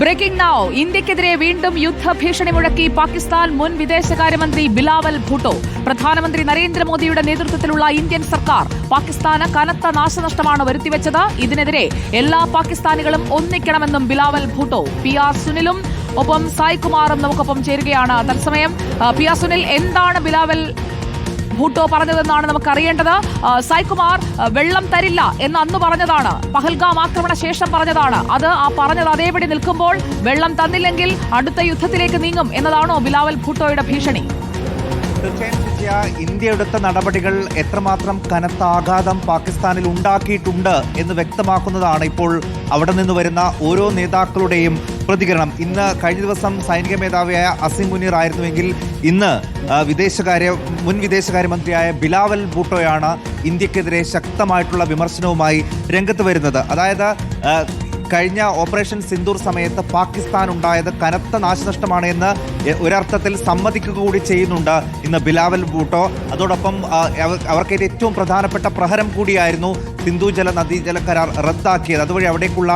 Breaking now ഇന്ത്യക്കെതിരെ വീണ്ടും യുദ്ധഭീഷണി മുഴക്കി പാകിസ്ഥാൻ മുൻ വിദേശകാര്യമന്ത്രി ബിലാവൽ ഭൂട്ടോ. പ്രധാനമന്ത്രി നരേന്ദ്രമോദിയുടെ നേതൃത്വത്തിലുള്ള ഇന്ത്യൻ സർക്കാർ പാകിസ്ഥാന് കനത്ത നാശനഷ്ടമാണ് വരുത്തിവെച്ചത്. ഇതിനെതിരെ എല്ലാ പാകിസ്ഥാനികളും ഒന്നിക്കണമെന്നും ബിലാവൽ ഭൂട്ടോ. പി ആർ സുനിലും ഒപ്പം സായ്കുമാറും നമുക്കൊപ്പം ചേരുകയാണ് തത്സമയം. പി ആർ സുനിൽ എന്താണ് ബിലാവൽ ഭൂട്ടോ പറഞ്ഞതെന്നാണ് നമുക്ക് അറിയേണ്ടത് സായ്കുമാർ വെള്ളം തരില്ല എന്ന് അന്ന് പറഞ്ഞതാണ്. പഹൽഗാം ആക്രമണ ശേഷം പറഞ്ഞതാണ്. അത് ആ പറഞ്ഞത് അതേപടി നിൽക്കുമ്പോൾ വെള്ളം തന്നില്ലെങ്കിൽ അടുത്ത യുദ്ധത്തിലേക്ക് നീങ്ങും എന്നതാണോ ബിലാവൽ ഭൂട്ടോയുടെ ഭീഷണി. തീർച്ചയായും വിജയ ഇന്ത്യ എടുത്ത നടപടികൾ എത്രമാത്രം കനത്ത ആഘാതം പാകിസ്ഥാനിൽ ഉണ്ടാക്കിയിട്ടുണ്ട് എന്ന് വ്യക്തമാക്കുന്നതാണ് ഇപ്പോൾ അവിടെ നിന്ന് വരുന്ന ഓരോ നേതാക്കളുടെയും പ്രതികരണം. ഇന്ന് കഴിഞ്ഞ ദിവസം സൈനിക മേധാവിയായ അസിം മുനീർ ആയിരുന്നുവെങ്കിൽ ഇന്ന് വിദേശകാര്യ മുൻ വിദേശകാര്യമന്ത്രിയായ ബിലാവൽ ഭൂട്ടോയാണ് ഇന്ത്യക്കെതിരെ ശക്തമായിട്ടുള്ള വിമർശനവുമായി രംഗത്ത് വരുന്നത്. അതായത് കഴിഞ്ഞ ഓപ്പറേഷൻ സിന്ദൂർ സമയത്ത് പാകിസ്ഥാൻ ഉണ്ടായത് കനത്ത നാശനഷ്ടമാണ് എന്ന് ഒരർത്ഥത്തിൽ സമ്മതിക്കുക കൂടി ചെയ്യുന്നുണ്ട് ഇന്ന് ബിലാവൽ ഭൂട്ടോ. അതോടൊപ്പം അവർക്ക് അവർക്കേറ്റ ഏറ്റവും പ്രധാനപ്പെട്ട പ്രഹരം കൂടിയായിരുന്നു സിന്ധു ജല നദീജല കരാർ റദ്ദാക്കിയത്. അതുവഴി അവിടേക്കുള്ള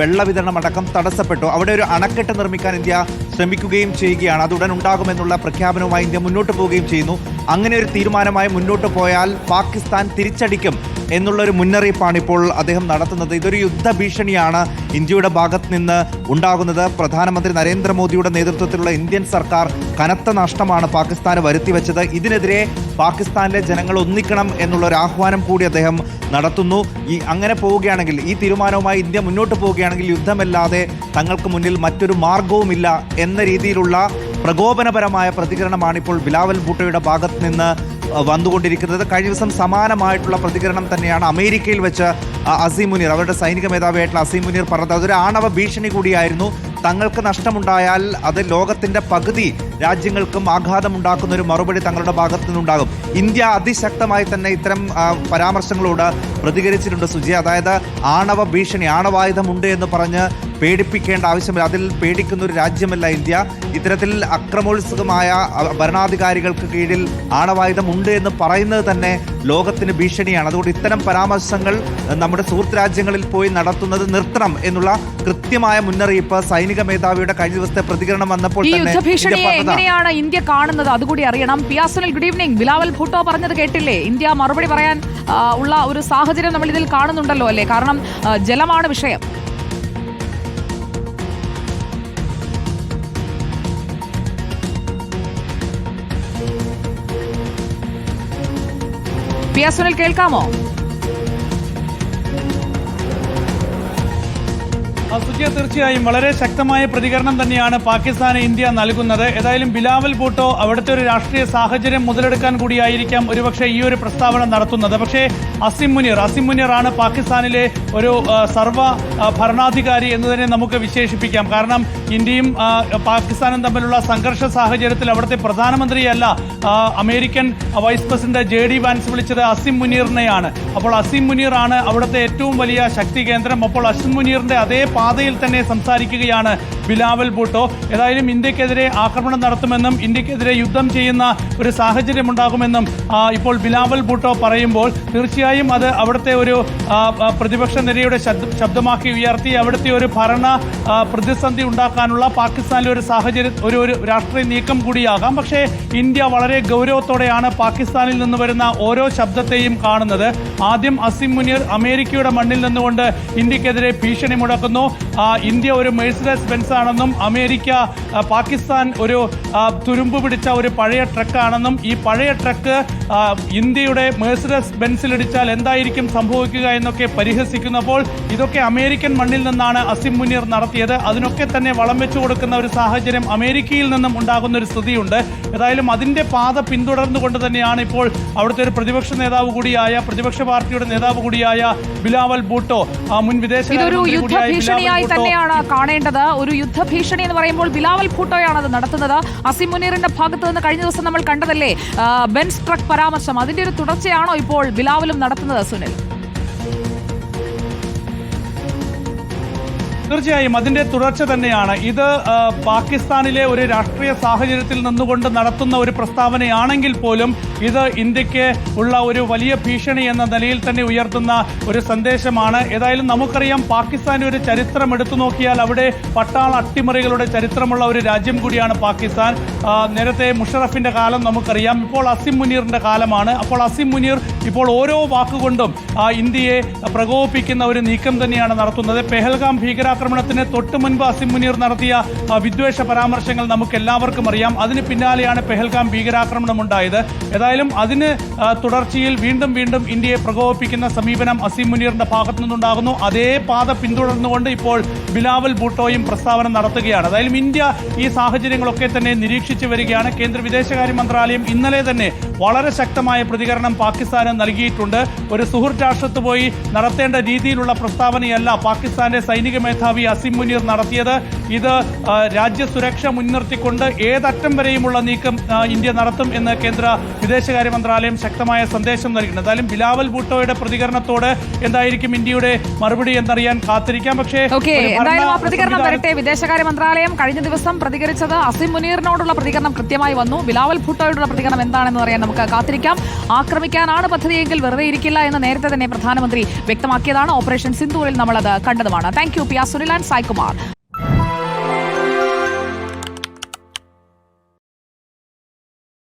വെള്ള വിതരണം അടക്കം തടസ്സപ്പെട്ടു. അവിടെ ഒരു അണക്കെട്ട് നിർമ്മിക്കാൻ ഇന്ത്യ ശ്രമിക്കുകയും ചെയ്യുകയാണ്. അത് ഉടൻ ഉണ്ടാകുമെന്നുള്ള പ്രഖ്യാപനവുമായി ഇന്ത്യ മുന്നോട്ട് പോവുകയും ചെയ്യുന്നു. അങ്ങനെ ഒരു തീരുമാനമായി മുന്നോട്ട് പോയാൽ പാകിസ്ഥാൻ തിരിച്ചടിക്കും എന്നുള്ളൊരു മുന്നറിയിപ്പാണ് ഇപ്പോൾ അദ്ദേഹം നടത്തുന്നത്. ഇതൊരു യുദ്ധ ഭീഷണിയാണ് ഇന്ത്യയുടെ ഭാഗത്ത് നിന്ന് ഉണ്ടാകുന്നത്. പ്രധാനമന്ത്രി നരേന്ദ്രമോദിയുടെ നേതൃത്വത്തിലുള്ള ഇന്ത്യൻ സർക്കാർ കനത്ത നഷ്ടമാണ് പാകിസ്ഥാന് വരുത്തിവെച്ചത് ഇതിനെതിരെ പാകിസ്ഥാനിലെ ജനങ്ങൾ ഒന്നിക്കണം എന്നുള്ള ഒരു ആഹ്വാനം കൂടി അദ്ദേഹം നടത്തുന്നു. ഈ അങ്ങനെ പോവുകയാണെങ്കിൽ ഈ തീരുമാനവുമായി ഇന്ത്യ മുന്നോട്ട് പോവുകയാണെങ്കിൽ യുദ്ധമല്ലാതെ തങ്ങൾക്ക് മുന്നിൽ മറ്റൊരു മാർഗവുമില്ല എന്ന രീതിയിലുള്ള പ്രകോപനപരമായ പ്രതികരണമാണ് ഇപ്പോൾ ബിലാവൽ ഭൂട്ടോയുടെ ഭാഗത്ത് നിന്ന് വന്നുകൊണ്ടിരിക്കുന്നത്. കഴിഞ്ഞ ദിവസം സമാനമായിട്ടുള്ള പ്രതികരണം തന്നെയാണ് അമേരിക്കയിൽ വെച്ച് അസീം മുനീർ അവരുടെ സൈനിക മേധാവിയായിട്ടുള്ള അസീം മുനീർ പറഞ്ഞത്. അതൊരു ആണവ ഭീഷണി കൂടിയായിരുന്നു. തങ്ങൾക്ക് നഷ്ടമുണ്ടായാൽ അത് ലോകത്തിന്റെ പകുതി രാജ്യങ്ങൾക്കും ആഘാതമുണ്ടാക്കുന്ന ഒരു മറുപടി തങ്ങളുടെ ഭാഗത്തു നിന്നുണ്ടാകും ഇന്ത്യ അതിശക്തമായി തന്നെ ഇത്തരം പരാമർശങ്ങളോട് പ്രതികരിച്ചിട്ടുണ്ട് സുജി അതായത് ആണവ ഭീഷണി ആണവായുധമുണ്ട് എന്ന് പറഞ്ഞ് പേടിപ്പിക്കേണ്ട ആവശ്യമില്ല. അതിൽ പേടിക്കുന്ന ഒരു രാജ്യമല്ല ഇന്ത്യ. ഇത്തരത്തിൽ അക്രമോത്സുകമായ ഭരണാധികാരികൾക്ക് കീഴിൽ ആണവായുധം ഉണ്ട് എന്ന് പറയുന്നത് തന്നെ ലോകത്തിന് ഭീഷണിയാണ്. അതുകൊണ്ട് ഇത്തരം പരാമർശങ്ങൾ നമ്മുടെ സുഹൃത്ത് രാജ്യങ്ങളിൽ പോയി നടത്തുന്നത് നിർത്തണം എന്നുള്ള കൃത്യമായ മുന്നറിയിപ്പ് സൈനിക മേധാവിയുടെ കഴിഞ്ഞ ദിവസത്തെ പ്രതികരണം വന്നപ്പോൾ. എങ്ങനെയാണ് ഇന്ത്യ കാണുന്നത്? അതുകൂടി അറിയണം. പിയാസുനിൽ ഗുഡ് ഈവനിങ് ബിലാവൽ ഭൂട്ടോ പറഞ്ഞത് കേട്ടില്ലേ? ഇന്ത്യ മറുപടി പറയാൻ ഉള്ള ഒരു സാഹചര്യം നമ്മൾ ഇതിൽ കാണുന്നുണ്ടല്ലോ അല്ലേ? കാരണം ജലമാണ് വിഷയം. പിയാസുനിൽ കേൾക്കാമോ ആ, സുജിയ തീർച്ചയായും വളരെ ശക്തമായ പ്രതികരണം തന്നെയാണ് പാകിസ്ഥാന് ഇന്ത്യ നൽകുന്നത്. ഏതായാലും ബിലാവൽ ഭൂട്ടോ അവിടുത്തെ ഒരു രാഷ്ട്രീയ സാഹചര്യം മുതലെടുക്കാൻ കൂടിയായിരിക്കാം ഒരുപക്ഷെ ഈ ഒരു പ്രസ്താവന നടത്തുന്നത്. പക്ഷേ അസിം മുനീർ അസിം മുനീർ ആണ് പാകിസ്ഥാനിലെ ഒരു സർവ ഭരണാധികാരി എന്ന് തന്നെ നമുക്ക് വിശേഷിപ്പിക്കാം. കാരണം ഇന്ത്യയും പാകിസ്ഥാനും തമ്മിലുള്ള സംഘർഷ സാഹചര്യത്തിൽ അവിടുത്തെ പ്രധാനമന്ത്രിയല്ല American vice president J D Vance വിളിച്ചത് അസിം മുനീറിനെയാണ്. അപ്പോൾ അസിം മുനീർ ആണ് അവിടുത്തെ ഏറ്റവും വലിയ ശക്തി കേന്ദ്രം. അപ്പോൾ അസിം മുനീറിന്റെ അതേ പാതയിൽ തന്നെ സംസാരിക്കുകയാണ് ബിലാവൽ ഭൂട്ടോ. ഏതായാലും ഇന്ത്യക്കെതിരെ ആക്രമണം നടത്തുമെന്നും ഇന്ത്യക്കെതിരെ യുദ്ധം ചെയ്യുന്ന ഒരു സാഹചര്യം ഉണ്ടാകുമെന്നും ഇപ്പോൾ ബിലാവൽ ഭൂട്ടോ പറയുമ്പോൾ തീർച്ചയായും അത് അവിടുത്തെ ഒരു പ്രതിപക്ഷ നിരയുടെ ശബ്ദമാക്കി ഉയർത്തി അവിടുത്തെ ഒരു ഭരണ പ്രതിസന്ധി ഉണ്ടാക്കാനുള്ള പാകിസ്ഥാനിലെ ഒരു സാഹചര്യം ഒരു ഒരു രാഷ്ട്രീയ നീക്കം കൂടിയാകാം. പക്ഷേ ഇന്ത്യ വളരെ ഗൗരവത്തോടെയാണ് പാകിസ്ഥാനിൽ നിന്ന് വരുന്ന ഓരോ ശബ്ദത്തെയും കാണുന്നത്. ആദ്യം അസിം മുനീർ അമേരിക്കയുടെ മണ്ണിൽ നിന്നുകൊണ്ട് ഇന്ത്യക്കെതിരെ ഭീഷണി മുടക്കുന്നു ഇന്ത്യ ഒരു മെഴ്സിഡസ് ബെൻസ് ആണെന്നും അമേരിക്ക പാകിസ്ഥാൻ ഒരു തുരുമ്പ് പിടിച്ച ഒരു പഴയ ട്രക്കാണെന്നും ഈ പഴയ ട്രക്ക് ഇന്ത്യയുടെ മേഴ്സിഡസ് ബെൻസിലിടിച്ചാൽ എന്തായിരിക്കും സംഭവിക്കുക എന്നൊക്കെ പരിഹസിക്കുന്നപ്പോൾ ഇതൊക്കെ അമേരിക്കൻ മണ്ണിൽ നിന്നാണ് അസിം മുനീർ നടത്തിയത്. അതിനൊക്കെ തന്നെ വളം വെച്ചു കൊടുക്കുന്ന ഒരു സാഹചര്യം അമേരിക്കയിൽ നിന്നും ഉണ്ടാകുന്ന ഒരു സ്ഥിതിയുണ്ട്. ഏതായാലും അതിന്റെ പാത പിന്തുടർന്നുകൊണ്ട് തന്നെയാണ് ഇപ്പോൾ അവിടുത്തെ ഒരു പ്രതിപക്ഷ നേതാവ് കൂടിയായ പ്രതിപക്ഷ പാർട്ടിയുടെ നേതാവ് കൂടിയായ ബിലാവൽ ഭൂട്ടോ ആ, മുൻ വിദേശ യുദ്ധഭീഷണിയായി തന്നെയാണ് കാണേണ്ടത്. ഒരു യുദ്ധഭീഷണി എന്ന് പറയുമ്പോൾ ബിലാവൽ ഭൂട്ടോയാണ് അത് നടത്തുന്നത്. അസിം മുനീറിന്റെ ഭാഗത്ത് നിന്ന് കഴിഞ്ഞ ദിവസം നമ്മൾ കണ്ടതല്ലേ? ബെൻസ് ട്രക്ക് പരാമർശം. അതിന്റെ ഒരു തുടർച്ചയാണോ ഇപ്പോൾ ബിലാവലും നടത്തുന്നത് സുനിൽ? തീർച്ചയായും അതിന്റെ തുടർച്ച തന്നെയാണ്. ഇത് പാകിസ്ഥാനിലെ ഒരു രാഷ്ട്രീയ സാഹചര്യത്തിൽ നിന്നുകൊണ്ട് നടത്തുന്ന ഒരു പ്രസ്താവനയാണെങ്കിൽ പോലും ഇത് ഇന്ത്യയ്ക്ക് ഉള്ള ഒരു വലിയ ഭീഷണി എന്ന നിലയിൽ തന്നെ ഉയർത്തുന്ന ഒരു സന്ദേശമാണ്. ഏതായാലും നമുക്കറിയാം പാകിസ്ഥാൻ ഒരു ചരിത്രം എടുത്തു നോക്കിയാൽ അവിടെ പട്ടാള അട്ടിമറികളുടെ ചരിത്രമുള്ള ഒരു രാജ്യം കൂടിയാണ് പാകിസ്ഥാൻ. നേരത്തെ മുഷറഫിന്റെ കാലം നമുക്കറിയാം. ഇപ്പോൾ അസിം മുനീറിന്റെ കാലമാണ്. അപ്പോൾ അസിം മുനീർ ഇപ്പോൾ ഓരോ വാക്കുകൊണ്ടും ഇന്ത്യയെ പ്രകോപിപ്പിക്കുന്ന ഒരു നീക്കം തന്നെയാണ് നടത്തുന്നത്. പെഹൽഗാം ഭീകരാക്രമണത്തിന് തൊട്ടു മുൻപ് അസിം മുനീർ നടത്തിയ വിദ്വേഷ പരാമർശങ്ങൾ നമുക്ക് എല്ലാവർക്കും അറിയാം. അതിന് പിന്നാലെയാണ് പെഹൽഗാം ഭീകരാക്രമണം ഉണ്ടായത് ഏതായാലും അതിന് തുടർച്ചയിൽ വീണ്ടും വീണ്ടും ഇന്ത്യയെ പ്രകോപിപ്പിക്കുന്ന സമീപനം അസിം മുനീറിന്റെ ഭാഗത്തു നിന്നുണ്ടാകുന്നു അതേ പാത പിന്തുടർന്നുകൊണ്ട് ഇപ്പോൾ ബിലാവൽ ബൂട്ടോയും പ്രസ്താവന നടത്തുകയാണ്. അതായാലും ഇന്ത്യ ഈ സാഹചര്യങ്ങളൊക്കെ തന്നെ നിരീക്ഷിച്ചു വരികയാണ്. കേന്ദ്ര വിദേശകാര്യ മന്ത്രാലയം ഇന്നലെ തന്നെ വളരെ ശക്തമായ പ്രതികരണം പാകിസ്ഥാന് നൽകിയിട്ടുണ്ട്. ഒരു സുഹൃത്ത് രാഷ്ട്രത്ത് പോയി നടത്തേണ്ട രീതിയിലുള്ള പ്രസ്താവനയല്ല പാകിസ്ഥാന്റെ സൈനിക മേധാവി അസിം മുനീർ നടത്തിയത്. ഇത് രാജ്യസുരക്ഷ മുൻനിർത്തിക്കൊണ്ട് ഏതറ്റം വരെയുമുള്ള നീക്കം ഇന്ത്യ നടത്തും എന്ന് കേന്ദ്ര വിദേശകാര്യ മന്ത്രാലയം ശക്തമായ സന്ദേശം നൽകിയിട്ടുണ്ട്. എന്തായാലും ബിലാവൽ ഭൂട്ടോയുടെ പ്രതികരണത്തോട് എന്തായിരിക്കും ഇന്ത്യയുടെ മറുപടി എന്നറിയാൻ കാത്തിരിക്കാം. പക്ഷേ എന്തായാലും ആ പ്രതികരണം വരട്ടെ. വിദേശകാര്യ മന്ത്രാലയം കഴിഞ്ഞ ദിവസം പ്രതികരിച്ചത് അസിം മുനീറിനോടുള്ള പ്രതികരണം കൃത്യമായി വന്നു. ബിലാവൽ ഭൂട്ടോയുടെ പ്രതികരണം എന്താണെന്ന് അറിയാൻ നമുക്ക് കാത്തിരിക്കാം. ആക്രമിക്കാനാണ് പദ്ധതിയെങ്കിൽ വെറുതെ ഇരിക്കില്ല എന്ന് നേരത്തെ തന്നെ പ്രധാനമന്ത്രി വ്യക്തമാക്കിയതാണ്. ഓപ്പറേഷൻ സിന്ദൂരിൽ നമ്മളത് കണ്ടതുമാണ്. Thank you P R Sunil and Saikumar